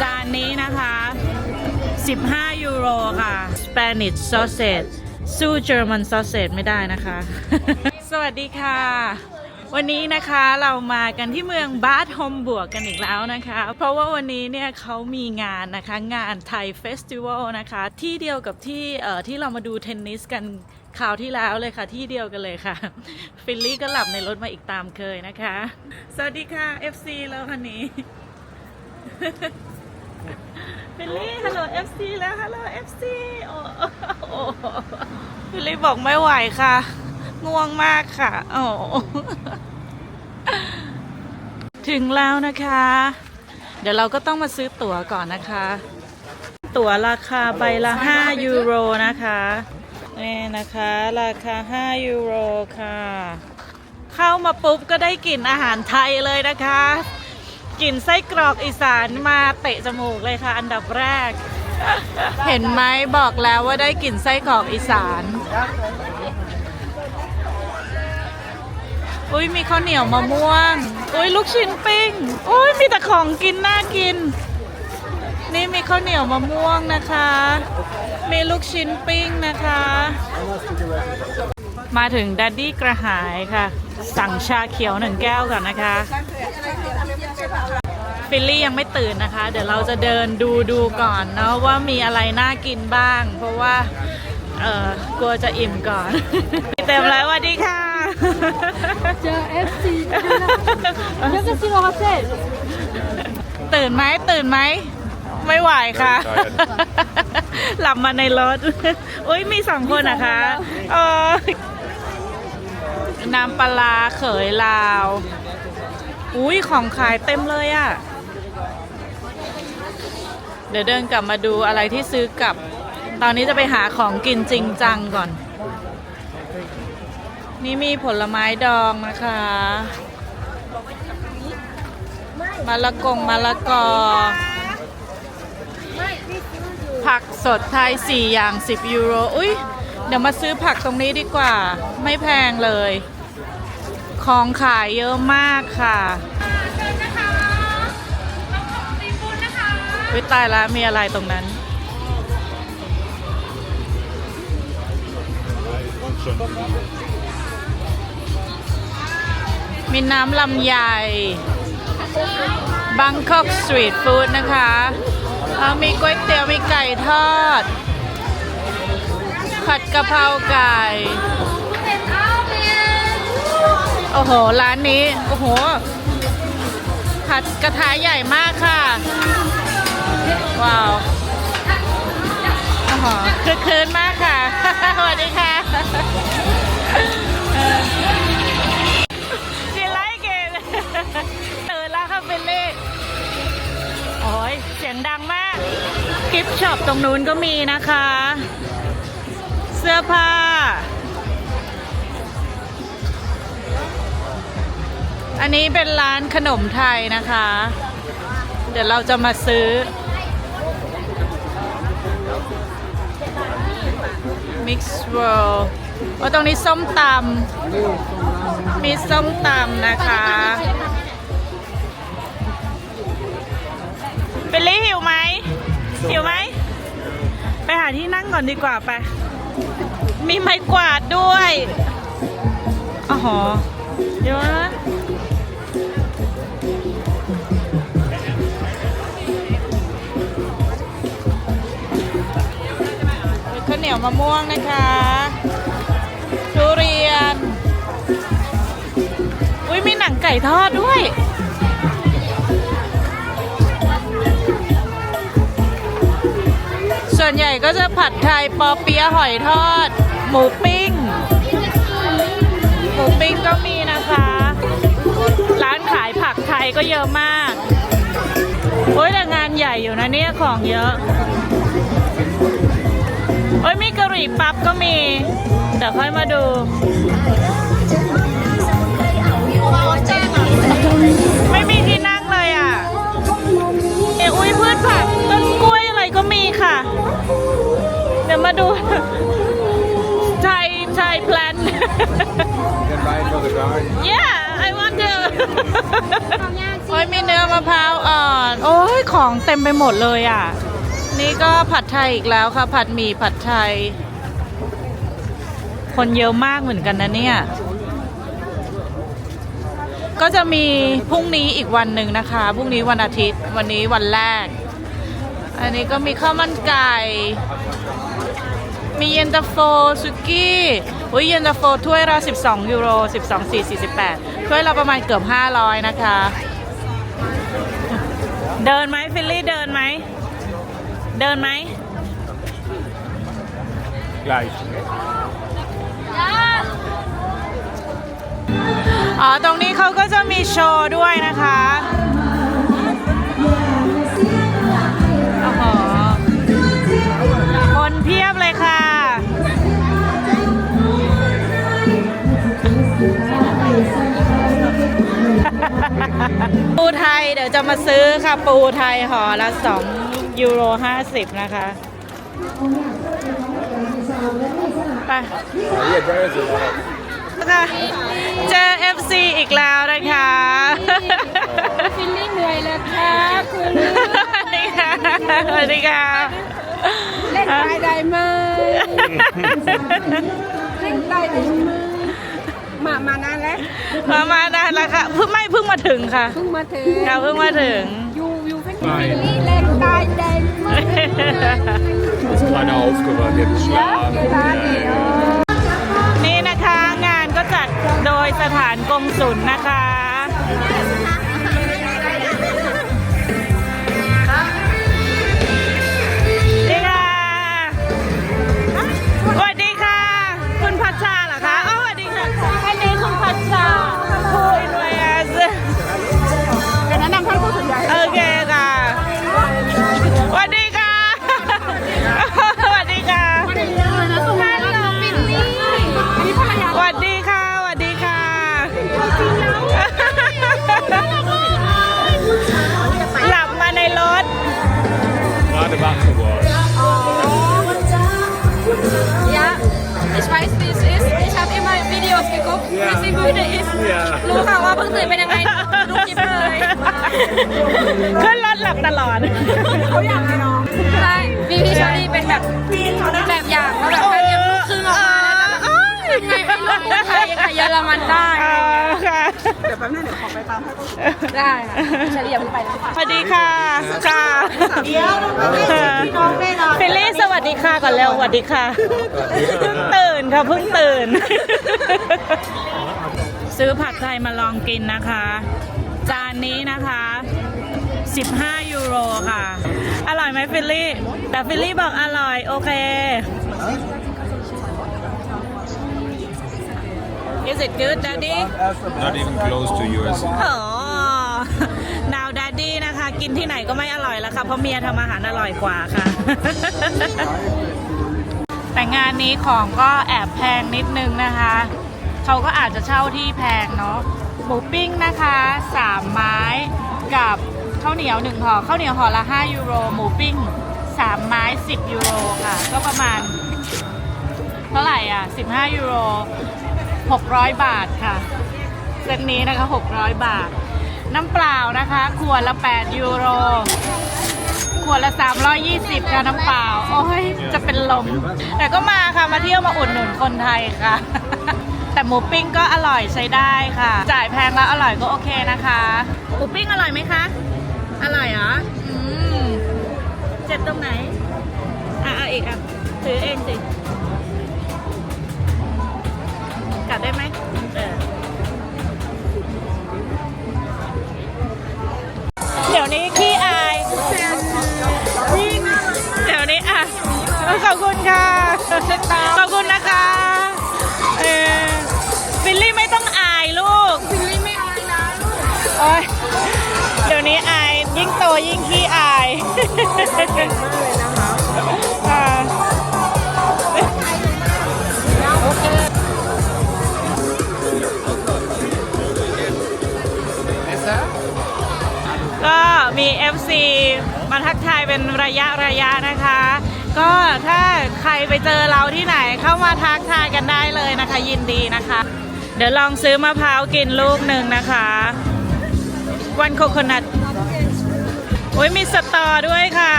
จานนี้นะคะ 15 ยูโรค่ะ Spanish sausage สู้ German sausage ไม่ได้นะคะ สวัสดีค่ะ วันนี้นะคะเรามากันที่เมืองบาสโฮมบวกกันอีกแล้วนะคะ เพราะว่าวันนี้เนี่ยเขามีงานนะคะงานไทยเฟสติวัลนะคะ ที่เดียวกับที่เอ่อที่เรามาดูเทนนิสกันคราวที่แล้วเลยค่ะที่เดียวกันเลยค่ะ ฟิลลี่ก็หลับในรถมาอีกตามเคยนะคะ สวัสดีค่ะ FC แล้วคันนี้ ฟิลลี่ฮัลโหล FC แล้วฮัลโหล FC โอ้โอ้ฟิลลี่บอกไม่ไหวค่ะ ง่วงมากค่ะ โอ้ถึงแล้วนะคะ เดี๋ยวเราก็ต้องมาซื้อตั๋วก่อนนะคะ ตั๋วราคาใบละ 5 ยูโรนะคะนี่นะคะ ราคา 5 ยูโรค่ะ เข้ามาปุ๊บก็ได้กลิ่นอาหารไทยเลยนะคะ กลิ่นไส้กรอกอีสานมาเตะจมูกเลยค่ะ อันดับแรก เห็นไหมบอกแล้วว่าได้กลิ่นไส้กรอกอีสาน อุ้ยมีข้าวเหนียวมะม่วง อุ้ยลูกชิ้นปิ้ง อุ้ยมีแต่ของกินน่ากิน นี่มีข้าวเหนียวมะม่วงนะคะ มีลูกชิ้นปิ้งนะคะ มาถึงดัดดี้กระหายค่ะ สั่งชาเขียวหนึ่งแก้วก่อนนะคะ ฟิลลี่ยังไม่ตื่นนะคะ เดี๋ยวเราจะเดินดูดูก่อนเนาะว่ามีอะไรน่ากินบ้าง เพราะว่าเออกลัวจะอิ่มก่อน เต็มแล้วสวัสดีค่ะ เจอ FC เจอกันซิโนคาเซ่ตื่นไหมตื่นไหม ไม่ไหวค่ะ หลับมาในรถอุ้ยมีสองคนนะคะเออน้ำปลาร้าเขยลาว อุ้ยของขายเต็มเลยอะ่ะ เดี๋ยวเดินกลับมาดูอะไรที่ซื้อกลับ ตอนนี้จะไปหาของกินจริงจังก่อน นี่มีผลไม้ดองนะคะ มะละกงมะละกอ ผักสดไทย 4 อย่าง 10 ยูโร อุ้ยเดี๋ยวมาซื้อผักตรงนี้ดีกว่า ไม่แพงเลย ของขายเยอะมากค่ะ วิตายแล้วมีอะไรตรงนั้น มีน้ำลำไยบางกอกสตรีทฟู้ดนะคะอ่ามีก๋วยเตี๋ยว มีไก่ทอด ผัดกะเพราไก่ โอ้โห ร้านนี้ โอ้โห ผัดกระทะใหญ่มากค่ะ ว้าวโอ้โหคือคืนมากค่ะ สวัสดีค่ะ She like it ตื่นแล้วค่ะเบลลี่โอ้ยเสียงดังมาก กิฟต์ช็อปตรงนู้นก็มีนะคะ เสื้อผ้าอันนี้เป็นร้านขนมไทยนะคะ เดี๋ยวเราจะมาซื้อ Mix World ว่าตรงนี้ส้มตำมีส้มตำนะคะเบลลี่หิวไหมหิวไหม ไปหาที่นั่งก่อนดีกว่าไป มีไม้กวาดด้วยอ๋อหอเดี๋ยวนะ เหนียวมะม่วงนะคะ ทุเรียน อุ้ยมีหนังไก่ทอดด้วย ส่วนใหญ่ก็จะผัดไทยปอเปี๊ยะหอยทอด หมูปิ้ง หมูปิ้งก็มีนะคะ ร้านขายผักไทยก็เยอะมาก โอ้ยแต่งานใหญ่อยู่นะเนี่ยของเยอะ โอ้ยมีกะหรี่ปั๊บก็มี เดี๋ยวค่อยมาดู ไม่มีที่นั่งเลยอะเอยอุ้ยพืชผักต้นกล้วยอะไรก็มีค่ะ เดี๋ยวมาดูไทยไทยแพลน yeah I want to โอ้ยมีเนื้อมะพร้าวอ่อน โอ้ยของเต็มไปหมดเลยอะ นี่ก็ผัดไทยอีกแล้วค่ะ ผัดหมี่ผัดไทย คนเยอะมากเหมือนกันนะเนี่ย ก็จะมีพรุ่งนี้อีกวันหนึ่งนะคะพรุ่งนี้วันอาทิตย์วันนี้วันแรก อันนี้ก็มีข้าวมันไก่ มีเย็นตาโฟซุกี้อุ้ยเย็นตาโฟถ้วยละ12 ยูโร 12 4 48 ถ้วยละประมาณเกือบ 500 นะคะ เดินไหมฟิลลี่เดินไหม เดินไหม Gleich. อ๋อ ตรงนี้เขาก็จะมีโชว์ด้วยนะคะโอ้โหคนเพียบเลยค่ะ ปูไทยเดี๋ยวจะมาซื้อค่ะ ปูไทยห่อละ2 ยูโร50นะคะไป Hier, da ist es. ค่ะเจอ FC อีกแล้วนะคะฟิลลิ่งเหนื่อยเลยครับคุณสวัสดีค่ะสวัสดีค่ะ เล่นได้ได้ไหมเล่นได้ได้ไหมมามานานแล้วมามานานแล้วค่ะเพิ่งไม่เพิ่งมาถึงค่ะ เพิ่งมาถึงค่ะเพิ่งมาถึง อยู่อยู่เป็นฟิลลิ่งเด้ได้ไหม Ist keiner aufgewacht, jetzt schlafen. ได้เออนี่นะคะงานก็จัดโดยสถานกงสุลนะคะ Videos geguckt, Ja. wie sie müde ist. Ja. รู้ค่ะว่าเพิ่งตื่นเป็นยังไงดูคลิปเลยขึ้นรถหลับตลอดเขาอยากให้น้องใช่มีพี่เชอรี่เป็นแบบแบบอย่างว่าแบบ ยังไงให้ลูกไทยกับเยอรมันได้เออค่ะได้ค่ะเฉลี่ยไปแล้วค่ะสวัสดีค่ะค่ะเดี๋ยวฟิลลี่สวัสดีค่ะก่อนเร็วสวัสดีค่ะเพิ่งตื่นค่ะเพิ่งตื่น ซื้อผัดไทยมาลองกินนะคะ จานนี้นะคะ 15 ยูโรค่ะ อร่อยไหมฟิลลี่ แต่ฟิลลี่บอกอร่อย โอเค Is it good, Daddy? Not even close to yours. อ๋อนาวดัดดี้นะคะ กินที่ไหนก็ไม่อร่อยแล้วค่ะ เพราะเมียทำอาหารอร่อยกว่าค่ะ แต่งานนี้ของก็แอบแพงนิดนึงนะคะ เขาก็อาจจะเช่าที่แพงเนาะ หมูปิ้งนะคะสามไม้กับข้าวเหนียวหนึ่งห่อข้าวเหนียวห่อละ 5 ยูโร หมูปิ้งสามไม้ 10 ยูโรค่ะ ก็ประมาณเท่าไหร่อะ 15 ยูโร 600 บาทค่ะเซตนี้นะคะ 600 บาท น้ำเปล่านะคะ ขวดละ 8 ยูโร ขวดละ 320 ค่ะ น้ำเปล่า โอ้ย จะเป็นลม แต่ก็มาค่ะ มาเที่ยวมาอุดหนุนคนไทยค่ะ แต่หมูปิ้งก็อร่อยใช้ได้ค่ะ จ่ายแพงแล้วอร่อยก็โอเคนะคะ หมูปิ้งอร่อยไหมคะ อร่อยเหรอ อืม เจ็บตรงไหน อะเอาอีกอะ ถือเองสิ กัดได้ไหมเออเดี๋ยวนี้ขี้อายเดี๋ยวนี้อะ ขอบคุณค่ะ ขอบคุณนะคะเออฟิลลี่ไม่ต้องอายลูก ฟิลลิ่งไม่อายนะลูกโอ๊ยเดี๋ยวนี้อาย ยิ่งโตยิ่งขี้อายค่ะ FC มาทักทายเป็นระยะระยะนะคะ ก็ถ้าใครไปเจอเราที่ไหนเข้ามาทักทายกันได้เลยนะคะ ยินดีนะคะ เดี๋ยวลองซื้อมะพร้าวกินลูกหนึ่งนะคะวันโคโคนัทโอ้ยมีสตอด้วยค่ะ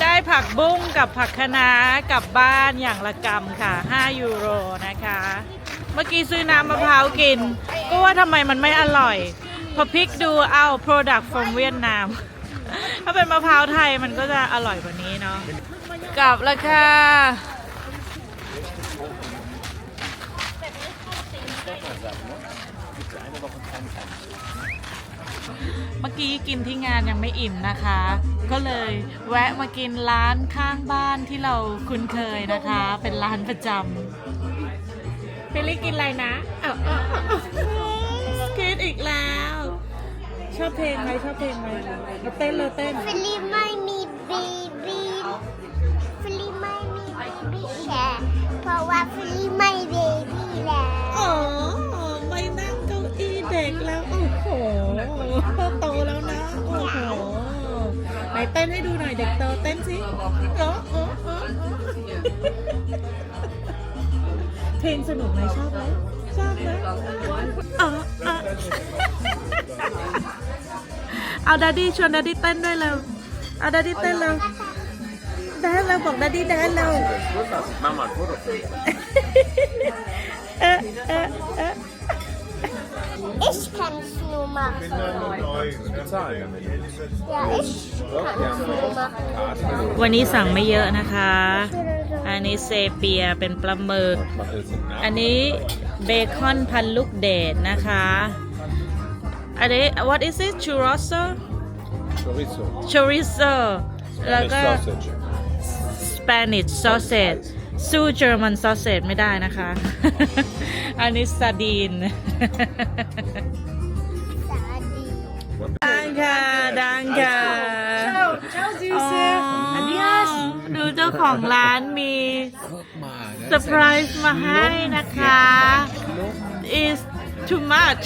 ได้ผักบุ้งกับผักคะน้ากลับบ้านอย่างละกำค่ะ 5 ยูโรนะคะ เมื่อกี้ซื้อน้ำมะพร้าวกิน ก็ว่าทำไมมันไม่อร่อย พอพลิกดูเอา product from เวียดนาม ถ้าเป็นมะพร้าวไทยมันก็จะอร่อยกว่านี้เนาะ กลับแล้วค่ะ เมื่อกี้กินที่งานยังไม่อิ่มนะคะ ก็เลยแวะมากินร้านข้างบ้านที่เราคุ้นเคยนะคะ เป็นร้านประจำเฟลลี่กินอะไรนะอ้าวอ้าวอ้าวอ้าวคิดอีกแล้ว ชอบเพลงไหมชอบเพลงไหมเราเต้นเลยเต้น ฟิลลี่ไม่มีบีบีฟิลลี่ไม่มีบีแชร์เพราะว่าฟิลลี่ไม่เบบีแล้วอ๋อไม่นั่งเก้าอี้เด็กแล้วโอ้โหโตแล้วนะโอ้โหไหนเต้นให้ดูหน่อยเด็กโตเต้นสิเออเออเออเออเพลงสนุกไหมชอบไหมชอบไหมอ๋ออ๋อ เอาดัดดี้ชวนดัดดี้เต้นด้วยเร็วเอาดัดดี้เต้นเร็วแดนเร็วบอกดัดดี้แดนเร็ว Mama, ein Foto. เออเออเออ Ich kann es nur machen. Bezahlen damit. Ja, ich kann es nur machen. วันนี้สั่งไม่เยอะนะคะ อันนี้เซเปียเป็นปลาหมึก Mach jetzt einen อันนี้เบคอนพันลูกเดดนะคะ อันนี้ what is it churrasco Chorizo. chorizo แล้วก็ Spanish sausage. Spanish sausage สู้ German sausage ไม่ได้นะคะ อันนี้ซาดีนดังค่ะ ดังค่ะอ๋อดูเจ้าของร้านมีเซอร์ไพรส์มาให้นะคะ is too much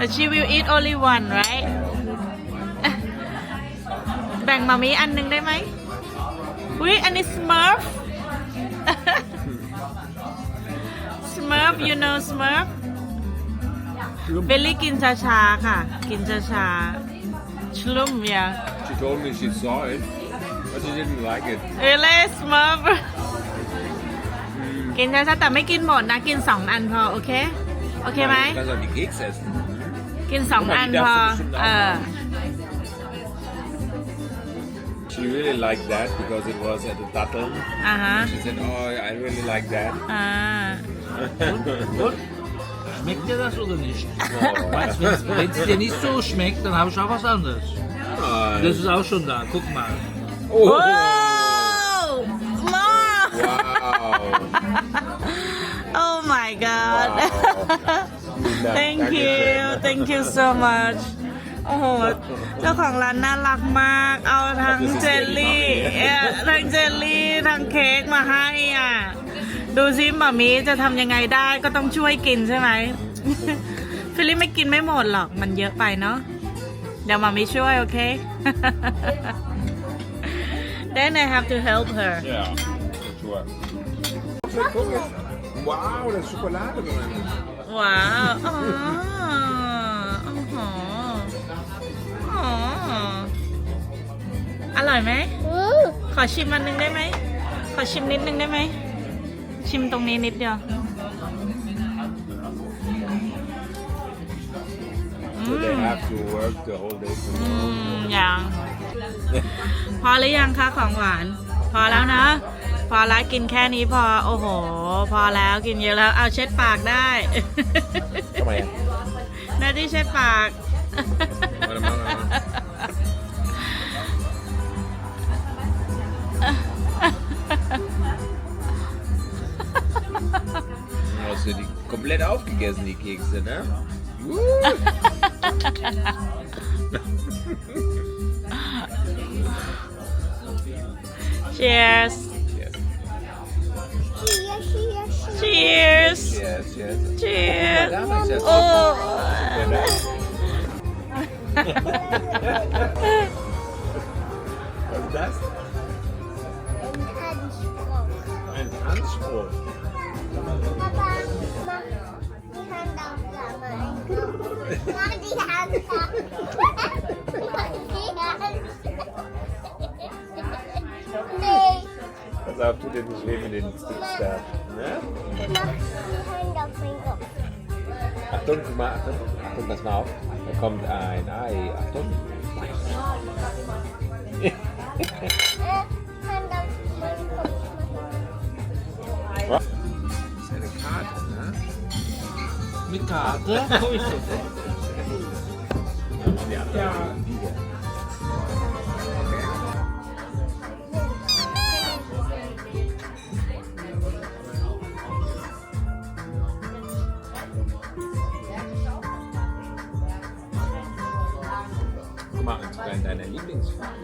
But she will eat only one right แบ่งมามีอันหนึงได้ไหมอุ้ยอันนี้ Smurf Smurf you know Smurf เบลลี่กินช้าๆค่ะ กินช้าๆชลุ่มอย่า She told me she saw it, but she didn't like it. เอเลสมาร์กินช้าๆแต่ไม่กินหมดนะ กินสองอันพอ โอเค โอเคไหม Du kannst auch die Kekse essen. กินสองอันพอ เออ She really liked that because it was at the Datteln. อ่าฮะ She said, oh, I really like that. อ่า Und? Schmeckt dir das oder nicht? Wenn es dir nicht so schmeckt, dann habe ich auch was anderes. Nein. Das ist auch schon da, guck mal. โอ้ Oh, มา wow. Oh my god Wow. Thank you Thank you so much โอ้โห เจ้าของร้านน่ารักมาก เอาทั้งเจลลี่เอ่อทั้งเจลลี่ทั้งเค้กมาให้อะ ดูซิหมามีจะทำยังไงได้ก็ต้องช่วยกินใช่ไหม ฟิลลี่ไม่กินไม่หมดหรอกมันเยอะไปเนาะ เดี๋ยวหมามีช่วย โอเค Then I have to help her Ja, sure. Guck jetzt. Wow, da ist Schokolade drin. ว้าวอ๋อโอ้โหอ๋ออร่อยไหม Mm. ขอชิมอันหนึงได้ไหม ขอชิมนิดนึงได้ไหม ชิมตรงนี้นิดเดียว So they have to work the whole day. อืมยัง พอหรือยังคะของหวาน พอแล้วนะ พอแล้วกินแค่นี้พอ โอ้โห พอแล้วกินเยอะแล้ว เอาเช็ดปากได้ Komm mal her. นาที่เช็ดปาก Warte mal, warte mal. Hast du die komplett aufgegessen, die Kekse, ne? Cheers Yes, Hier, hier, hier. Cheers. Yes, yes. Cheers. Oh. Was das? Ein die Hand auf Mama. Die Hand auf. Die Hand. Lauf du dir das Leben in den Stickstab. Ne? Mach die Hände auf mein Kopf. Achtung, guck mal, Achtung, Achtung, pass mal auf. Da kommt ein Ei. Achtung. Meinen. Was? Das ist eine Karte, ne? Mit Karte? Wo ist das? Die imenso.